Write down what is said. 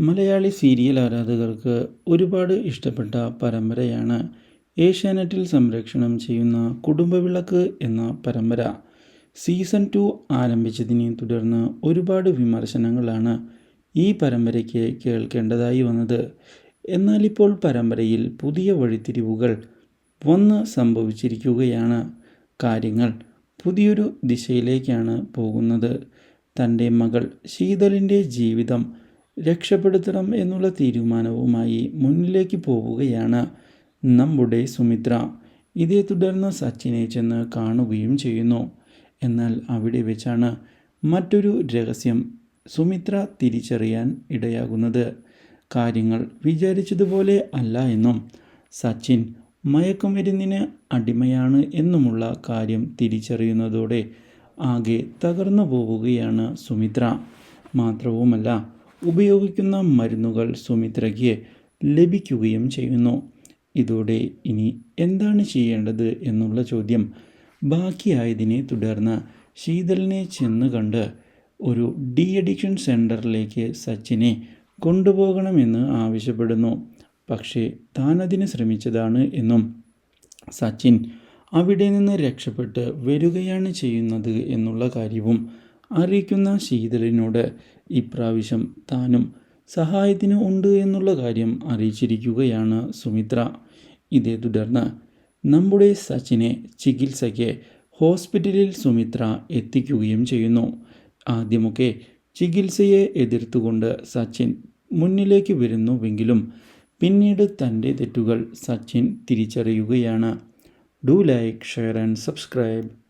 Malayali serial ആരാധകർക്ക് ഒരുപാട് ഇഷ്ടപ്പെട്ട പരമ്പരയാണ് ഏഷ്യാനെറ്റിൽ സംരക്ഷണം ചെയ്യുന്ന കുടുംബവിളക്ക് എന്ന പരമ്പര. സീസൺ ടു ആരംഭിച്ചതിനെ തുടർന്ന് ഒരുപാട് വിമർശനങ്ങളാണ് ഈ പരമ്പരയ്ക്ക് കേൾക്കേണ്ടതായി വന്നത്. എന്നാൽ ഇപ്പോൾ പരമ്പരയിൽ പുതിയ വഴിത്തിരിവുകൾ വന്ന് സംഭവിച്ചിരിക്കുകയാണ്. കാര്യങ്ങൾ പുതിയൊരു ദിശയിലേക്കാണ് പോകുന്നത്. തന്റെ മകൾ ശീതളിന്റെ ജീവിതം രക്ഷപ്പെടുത്തണം എന്നുള്ള തീരുമാനവുമായി മുന്നിലേക്ക് പോവുകയാണ് നമ്മുടെ സുമിത്ര. ഇതേ തുടർന്ന് സച്ചിനെ ചെന്ന് കാണുകയും ചെയ്യുന്നു. എന്നാൽ അവിടെ വെച്ചാണ് മറ്റൊരു രഹസ്യം സുമിത്ര തിരിച്ചറിയാൻ ഇടയാകുന്നത്. കാര്യങ്ങൾ വിചാരിച്ചതുപോലെ അല്ല എന്നും സച്ചിൻ മയക്കുമരുന്നിന് അടിമയാണ് എന്നുമുള്ള കാര്യം തിരിച്ചറിയുന്നതോടെ ആകെ തകർന്നു പോവുകയാണ് സുമിത്ര. മാത്രവുമല്ല ഉപയോഗിക്കുന്ന മരുന്നുകൾ സുമിത്രയ്ക്ക് ലഭിക്കുകയും ചെയ്യുന്നു. ഇതോടെ ഇനി എന്താണ് ചെയ്യേണ്ടത് എന്നുള്ള ചോദ്യം ബാക്കിയായതിനെ തുടർന്ന് ശീതളിനെ ചെന്ന് കണ്ട് ഒരു ഡി അഡിക്ഷൻ സെന്ററിലേക്ക് സച്ചിനെ കൊണ്ടുപോകണമെന്ന് ആവശ്യപ്പെടുന്നു. പക്ഷേ താൻ അതിന് ശ്രമിച്ചതാണ് എന്നും സച്ചിൻ അവിടെ നിന്ന് രക്ഷപ്പെട്ട് വരികയാണ് ചെയ്യുന്നത് എന്നുള്ള കാര്യവും അറിയിക്കുന്ന ശീതളിനോട് ഇപ്രാവശ്യം താനും സഹായത്തിന് ഉണ്ട് എന്നുള്ള കാര്യം അറിയിച്ചിരിക്കുകയാണ് സുമിത്ര. ഇതേ തുടർന്ന് നമ്മുടെ സച്ചിനെ ചികിത്സയ്ക്ക് ഹോസ്പിറ്റലിൽ സുമിത്ര എത്തിക്കുകയും ചെയ്യുന്നു. ആദ്യമൊക്കെ ചികിത്സയെ എതിർത്തുകൊണ്ട് സച്ചിൻ മുന്നിലേക്ക് വരുന്നുവെങ്കിലും പിന്നീട് തന്റെ തെറ്റുകൾ Sachin തിരിച്ചറിയുകയാണ്. Do like share and subscribe.